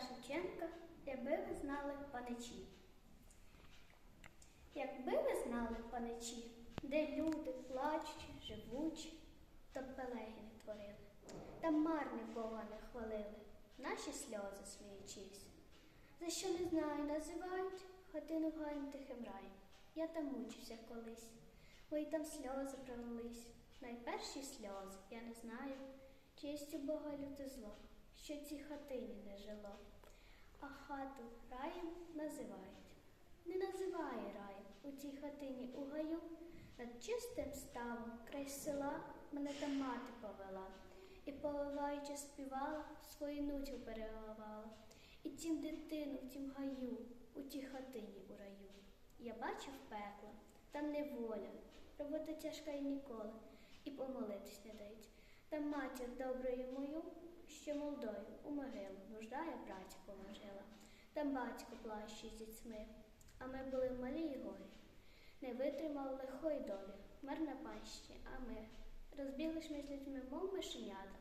Шевченка, якби ви знали паничі. Якби ви знали паничі, де люди плачучі, живучі, то б пелегі не творили, та марне Бога не хвалили, наші сльози сміючись. За що не знаю, називають хатину гаєм тихим раєм. Я там мучився колись, мої там сльози пролились. Найперші сльози, я не знаю, чи у Бога люте зло, що цій хатині не жило, а хату раєм називають. Не називає раєм у цій хатині у гаю, над чистим ставом край села мене там мати повела, і повиваючи співала, свою нутю переливала. І тім дитину в тім гаю, у тій хатині у раю. Я бачив пекло, там неволя, робота тяжка і ніколи, і помолитись не дають. Там матір доброю мою, що молодою у могилу нуждає братя положила. Там батько плащить з дітьми, а ми були малі й горі. Не витримав лихої долі, мер на пащі, а ми розбіглись з людьми, мов мишенята.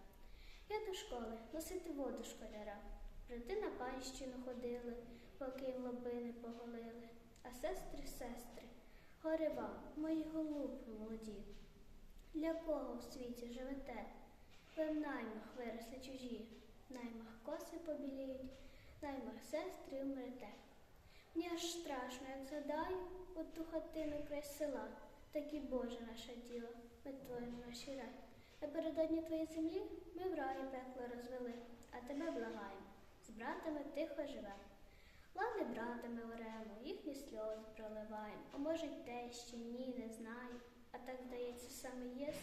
Я до школи носити воду школяра. Брати на панщину ходили, поки їм лоби не поголили. А сестри, сестри, горе вам, мої голубки молоді. Для кого в світі живете? Ви в наймах виросли чужі, в наймах коси побіліють, в наймах сестри умрете. Мені аж страшно, як згадаю от ту хатину край села, так і Боже наше діло, ми творимо наші рай. Напередодні твоєї землі ми в раї пекло розвели, а тебе благаємо, з братами тихо живемо. Лани братами оремо, їхні сльози проливаємо, а може й те, що ні, не знаю, а так здається саме єс,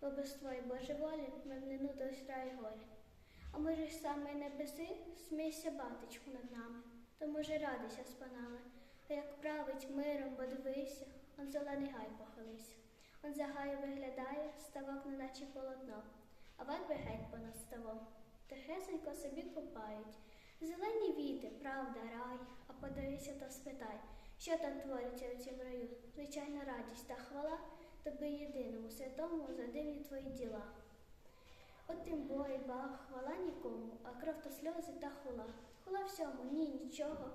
бо без твоєї Божої волі ми б не нудились рай горі. А може й саме небеси, смійся батечку над нами, то може радися з панами, а як править миром, бо дивися, он зелений гай похилився. Он за гаю виглядає, ставок неначе полотно, а верби геть понад ставом. Тихесенько собі копають. Зелені віти, правда, рай, а подивися та спитай, що там твориться у цім раю. Звичайна радість та хвала тобі єдиному, святому за дивні твої діла. От тим бой, бах, хвала нікому, а кров та сльози та хула. Хула всьому, ні, нічого.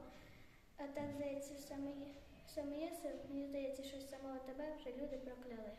А так здається, саме є, саме є, мені здається, що самого тебе вже люди прокляли.